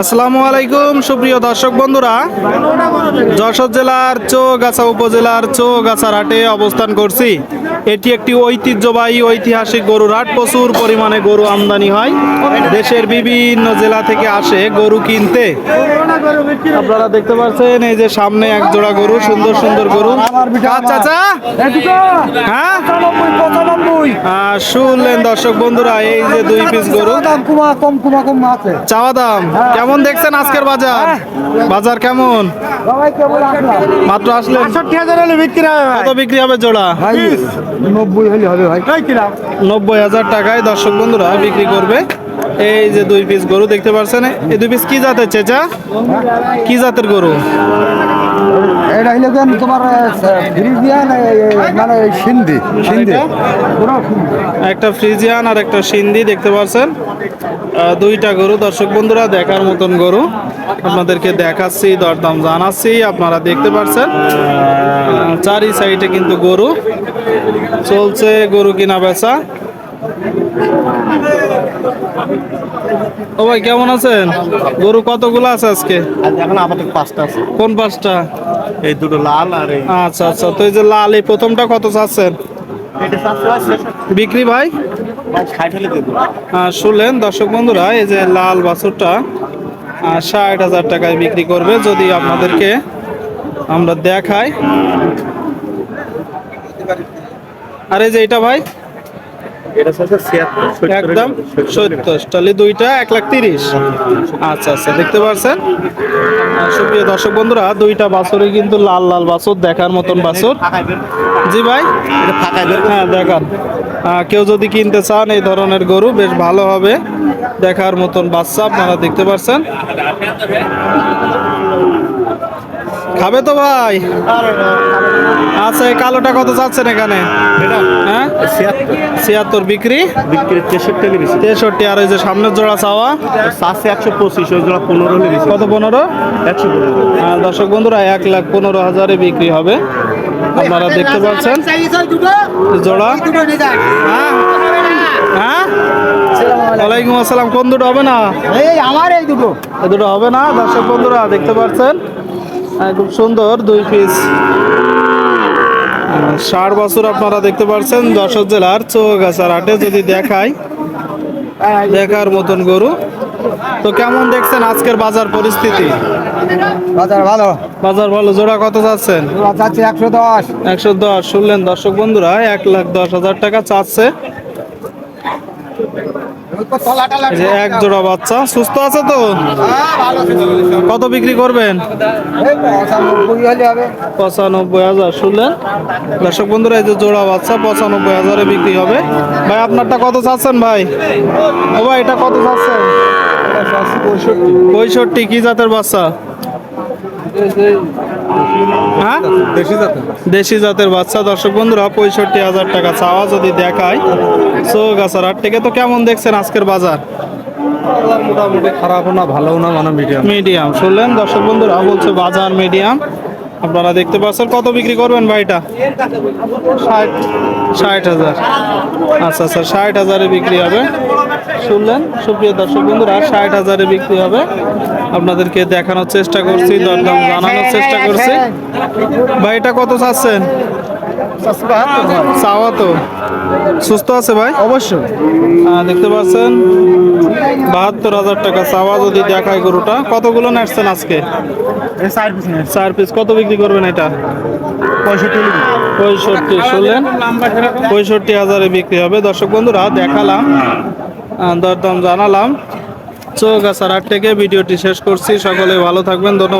আসসালামু আলাইকুম সুপ্রিয় দর্শক বন্ধুরা। যশোর জেলার চৌগাছা উপজেলার চৌগাছার হাটে অবস্থান করছি। এটি একটি ঐতিহ্যবাহী ঐতিহাসিক গরুর হাট প্রচুর পরিমাণে গরু আমদানি হয়। দেশের বিভিন্ন জেলা থেকে আসে গরু কিনতে। আপনারা দেখতে পাচ্ছেন এই যে সামনে এক জোড়া গরু সুন্দর সুন্দর গরু। আচ্ছা আচ্ছা। হ্যাঁ? শুনলেন দর্শক বন্ধুরা এই যে দুই পিস গরু। কম কুমা কম আছে চাওয়া দাম কেমন দেখছেন আজকের বাজার? বাজার কেমন? মাত্র আসলেন। বিক্রি হবে কত বিক্রি হবে জোড়া? নব্বই হলে হবে ভাই। কিরাম নব্বই হাজার টাকায় দর্শক বন্ধুরা বিক্রি করবে। এই যে দুই পিস গরু দেখতে পাচ্ছেন এই দুই পিস কি জাতের চেচা? কি জাতের গরু? এটা হইলে কেন তোমার ফ্রিজিয়ান মানে সিন্ধি। সিন্ধি। একটা ফ্রিজিয়ান আর একটা সিন্ধি দেখতে পাচ্ছেন দুইটা গরু দর্শক বন্ধুরা দেখার মতন গরু। আপনাদেরকে দেখাচ্ছি দরদাম জানাচ্ছি আপনারা দেখতে পাচ্ছেন চারি সাইডে কিন্তু গরু। চলছে গরু কিনা বেচা? ও ভাই কেমন আছেন? গরু কতগুলো আছে আজকে? এখন আমাদের পাঁচটা আছে। কোন পাঁচটা? এই দুটো লাল আর এই আচ্ছা আচ্ছা তো এই যে লাল এই প্রথমটা কত চাচ্ছেন? বিক্রি ভাই? শুনলেন দর্শক বন্ধুরা এই যে লাল বাছুরটা ষাট হাজার টাকায় বিক্রি করবে। যদি আপনাদেরকে আমরা দেখাই। আর এই যে এটা ভাই? একদম সত্তর তাহলে দুইটা এক লাখ তিরিশ। আচ্ছা আচ্ছা দেখতে পাচ্ছেন সুপ্রিয় দর্শক বন্ধুরা দুইটা বাছরই কিন্তু লাল লাল বাছর দেখার মতন বাছর। জি ভাই? হ্যাঁ দেখান। কেউ যদি কিনতে চান এই ধরনের গরু বেশ ভালো হবে। দেখার মতন বাচ্চা আপনারা দেখতে পাচ্ছেন খাবে তো ভাই? আচ্ছা এই কালোটা কত চাচ্ছেন এখানে? হ্যাঁ? ছিয়াত্তর। বিক্রি? বিক্রি তেষট্টি তেষট্টি আর ওই যে সামনের জোড়া চাওয়া? চারশো একশো পঁচিশ ওই জোড়া পনেরো কত পনেরো? একশো পনেরো। দর্শক বন্ধুরা এক লাখ পনেরো হাজারে বিক্রি হবে। আপনারা দেখতে পাচ্ছেন? জোড়া? হ্যাঁ? হ্যাঁ? ওয়ালাইকুম আসসালাম। কোন দুটো হবে না? এই আমার এই দুটো। এ দুটো হবে না? দর্শক বন্ধুরা দেখতে পাচ্ছেন? খুব সুন্দর দুই পিস ষাট বছর আপনারা দেখতে পাচ্ছেন যশোর জেলার চৌগাছার হাটে যদি দেখায় দেখার মতন গরু। তো কেমন দেখছেন আজকের বাজার পরিস্থিতি? বাজার ভালো। বাজার ভালো জোড়া কত যাচ্ছেন যাচ্ছে একশো দশ। একশো দশ শুনলেন দর্শক বন্ধুরা এক লাখ দশ হাজার টাকা চাচ্ছে। এক জোড়া বাচ্চা। সুস্থ আছে তো? কত বিক্রি করবেন? পঁচানব্বই হাজার, শুনলেন? দর্শক বন্ধুরা, এই যে জোড়া বাচ্চা, পঁচানব্বই হাজারে বিক্রি হবে। ভাই, আপনারটা কত চাচ্ছেন ভাই? ও ভাই, এটা কত চাচ্ছেন? পঁয়ষট্টি, কি জাতের বাচ্চা? হ্যাঁ? দেশি জাতের বাচ্চা। দর্শক বন্ধুরা পঁয়ষট্টি হাজার টাকা চাওয়া যদি দেখায়। চৌগাছার হাট থেকে তো কেমন দেখছেন আজকের বাজার? মোটামুটি খারাপ না ভালো না মানে মিডিয়াম মিডিয়াম শুনলেন দর্শক বন্ধুরা বলছে বাজার মিডিয়াম আপনারা দেখতে পাচ্ছেন কত বিক্রি করবেন ভাইটা ষাট ষাট হাজার। আচ্ছা আচ্ছা ষাট হাজারে বিক্রি হবে। শুনলেন? সুপ্রিয় দর্শক বন্ধুরা ষাট হাজারে বিক্রি হবে। আপনাদেরকে দেখানোর চেষ্টা করছি দরদাম জানানোর চেষ্টা করছি। ভাই এটা কত চাচ্ছেন? চাওয়া তো সুস্থ আছে ভাই? অবশ্যই। দেখতে পাচ্ছেন? বাহাত্তর হাজার টাকা চাওয়া যদি দেখায় গরুটা। কতগুলো নাচছেন আজকে? চার পিস কত বিক্রি করবেন এটা? পঁয়ষট্টি। পঁয়ষট্টি শুনলেন? পঁয়ষট্টি হাজারে বিক্রি হবে। দর্শক বন্ধুরা দেখালাম। আহ, দরদাম জানালাম। চৌগাছার হাট থেকে ভিডিওটি শেষ করছি। সকলে ভালো থাকবেন ধন্যবাদ।